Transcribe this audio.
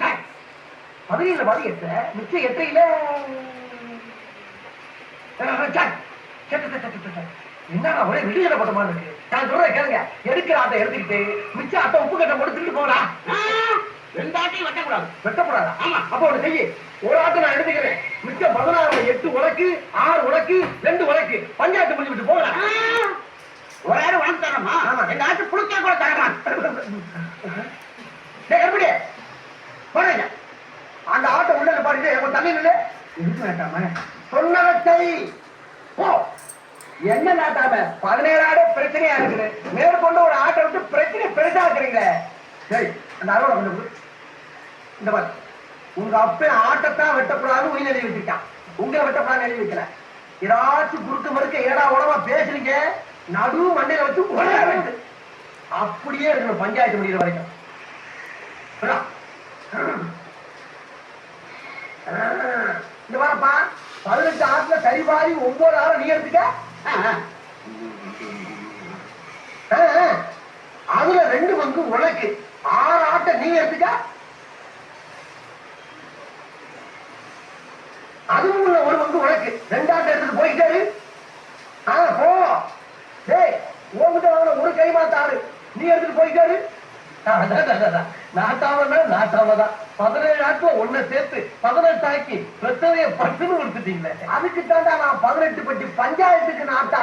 டேய், பதினேழு பாதி எட்டு மிச்சம் எட்டையில என்ன ஒரே விடுதலை போட்ட மாதிரி இருக்கு. நான் சொல்றேன் கேளுங்க. எடுக்கிற ஆட்டை எடுத்துக்கிட்டு மிச்ச ஆட்டை உப்பு கட்டை போட்டு திருட்டு போகலாம் ரெண்டு ஆட்டையும் வெட்டக்கூடாது. வெட்டக்கூடாதா? ஆமா. அப்ப ஒண்ணு செய்யு. ஒரு ஆட்டை நான் எடுத்துக்கிறேன். மிச்சம் பதினாறு எட்டு உனக்கு ஆறு உனக்கு ரெண்டு உனக்கு பஞ்சாயத்து முடிஞ்சு விட்டு போகலாம் ஒரு உனக்கு தரமா ஆமா. எங்க ஆட்டு புழுக்கா கூட டேய், எப்படி போறீங்க அந்த ஆட்டம் உள்ள பாருங்க உன் தண்ணி நில்லு இருக்கு வேண்டாம. சொன்னதை போ. என்ன நாட்டாம? பதினேழு பிரச்சனையா இருக்குது. மேற்கொண்டு ஒரு ஆட்டை விட்டு பிரச்சனை பெருசா சரி அந்த அறுவடை கொண்டு இந்த பாரு. உங்க அப்பே ஆட்டத்தான் வெட்டப்படாது உயிர் எழுதி வச்சிருக்கான் உங்களை வெட்டப்படாது எழுதி வைக்கல. ஏதாச்சும் குறுக்கு மறுக்க ஏடா உடம்பா பேசுறீங்க? நடு மண்டையில வச்சு உடனே வெட்டு அப்படியே இருக்கணும் பஞ்சாயத்து முடிகிற வரைக்கும் புரியுதா? ஆ, இந்த வாரப்பா பதினெட்டு ஆட்டுல சரி பாதி ஒன்பது ஆறு நீ எடுத்துக்க. அதுல ரெண்டு பங்கு உனக்கு. ஆறு ஆட்டை நீ எடுத்துக்க. அதுவும் உள்ள ஒரு பங்கு உனக்கு. ரெண்டு ஆட்டை எடுத்துட்டு போய்க்காரு ஆ போ. டேய் உன்கிட்ட வாங்கின ஒரு கைமாத்தாரு நீ எடுத்துட்டு போய்க்காரு நாட்டாமன்னா நாட்டாவதான் பதினேழு ஆட்டுல ஒண்ணு சேர்த்து பதினெட்டு ஆக்கி பிரச்சனைய பட்டுன்னு கொடுத்துட்டீங்களே. அதுக்கு தாண்டா நான் பதினெட்டு பட்டி பஞ்சாயத்துக்கு நாட்டா